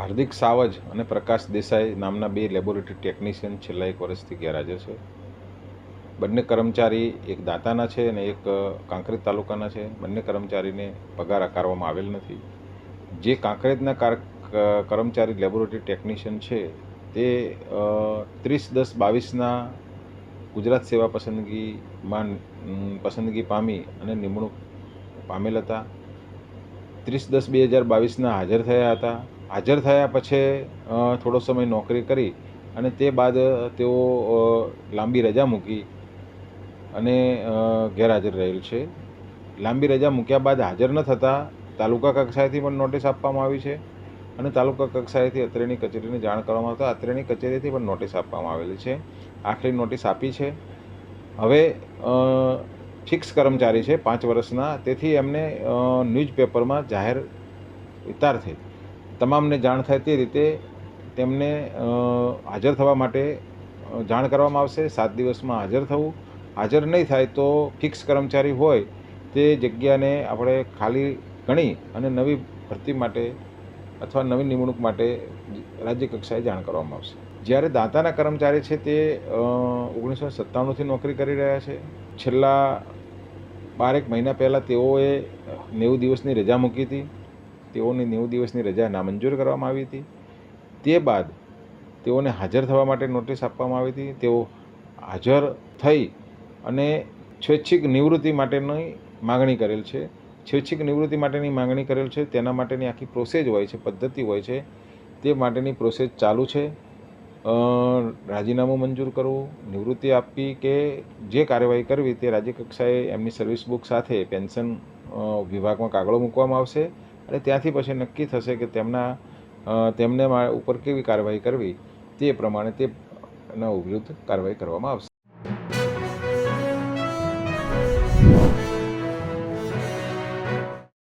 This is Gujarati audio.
હાર્દિક સાવજ અને પ્રકાશ દેસાઈ નામના બે લેબોરેટરી ટેકનિશિયન છેલ્લા એક વર્ષથી ગેરહાજર છે. બંને કર્મચારી એક દાંતાના છે અને એક કાંકરેજ તાલુકાના છે. બંને કર્મચારીને પગાર આકારવામાં આવેલ નથી. જે કાંકરેજના કાર કર્મચારી લેબોરેટરી ટેકનિશિયન છે, તે ત્રીસ દસ બાવીસના ગુજરાત સેવા પસંદગીમાં પસંદગી પામી અને નિમણૂક પામેલ હતા. ત્રીસ દસ બે હજાર બાવીસના હાજર થયા હતા. હાજર થયા પછી થોડો સમય નોકરી કરી અને તે બાદ તેઓ લાંબી રજા મૂકી અને ગેરહાજર રહેલ છે. લાંબી રજા મૂક્યા બાદ હાજર ન થતાં તાલુકા કક્ષાએથી પણ નોટિસ આપવામાં આવી છે અને તાલુકા કક્ષાએથી અત્રેની કચેરીને જાણ કરવામાં આવતા અત્રેની કચેરીથી પણ નોટિસ આપવામાં આવેલી છે. આખરી નોટિસ આપી છે. હવે ફિક્સ કર્મચારી છે પાંચ વર્ષના. તેથી એમને ન્યૂઝપેપરમાં જાહેર વિતારથી તમામને જાણ થાય તે રીતે તેમને હાજર થવા માટે જાણ કરવામાં આવશે. સાત દિવસમાં હાજર થવું. હાજર નહીં થાય તો ફિક્સ કર્મચારી હોય તે જગ્યાને આપણે ખાલી ગણી અને નવી ભરતી માટે અથવા નવી નિમણૂક માટે રાજ્ય કક્ષાએ જાણ કરવામાં આવશે. જ્યારે દાંતાના કર્મચારી છે તે ઓગણીસો સત્તાણુંથી નોકરી કરી રહ્યા છે. છેલ્લા બારેક મહિના પહેલાં તેઓએ નેવું દિવસની રજા મૂકી હતી. તેઓની નેવું દિવસની રજા નામંજૂર કરવામાં આવી હતી. તે બાદ તેઓને હાજર થવા માટે નોટિસ આપવામાં આવી હતી. તેઓ હાજર થઈ અને સ્વૈચ્છિક નિવૃત્તિ માટેની માગણી કરેલ છે. સ્વૈચ્છિક નિવૃત્તિ માટેની માગણી કરેલ છે. તેના માટેની આખી પ્રોસેસ હોય છે, પદ્ધતિ હોય છે. તે માટેની પ્રોસેસ ચાલુ છે. રાજીનામું મંજૂર કરવું, નિવૃત્તિ આપવી કે જે કાર્યવાહી કરવી તે રાજ્ય કક્ષાએ એમની સર્વિસ બુક સાથે પેન્શન વિભાગમાં કાગળો મૂકવામાં આવશે. અને ત્યાંથી પછી નક્કી થશે કે તેમના તેમને ઉપર કેવી કાર્યવાહી કરવી, તે પ્રમાણે તે ના વિરુદ્ધ કાર્યવાહી કરવામાં આવશે.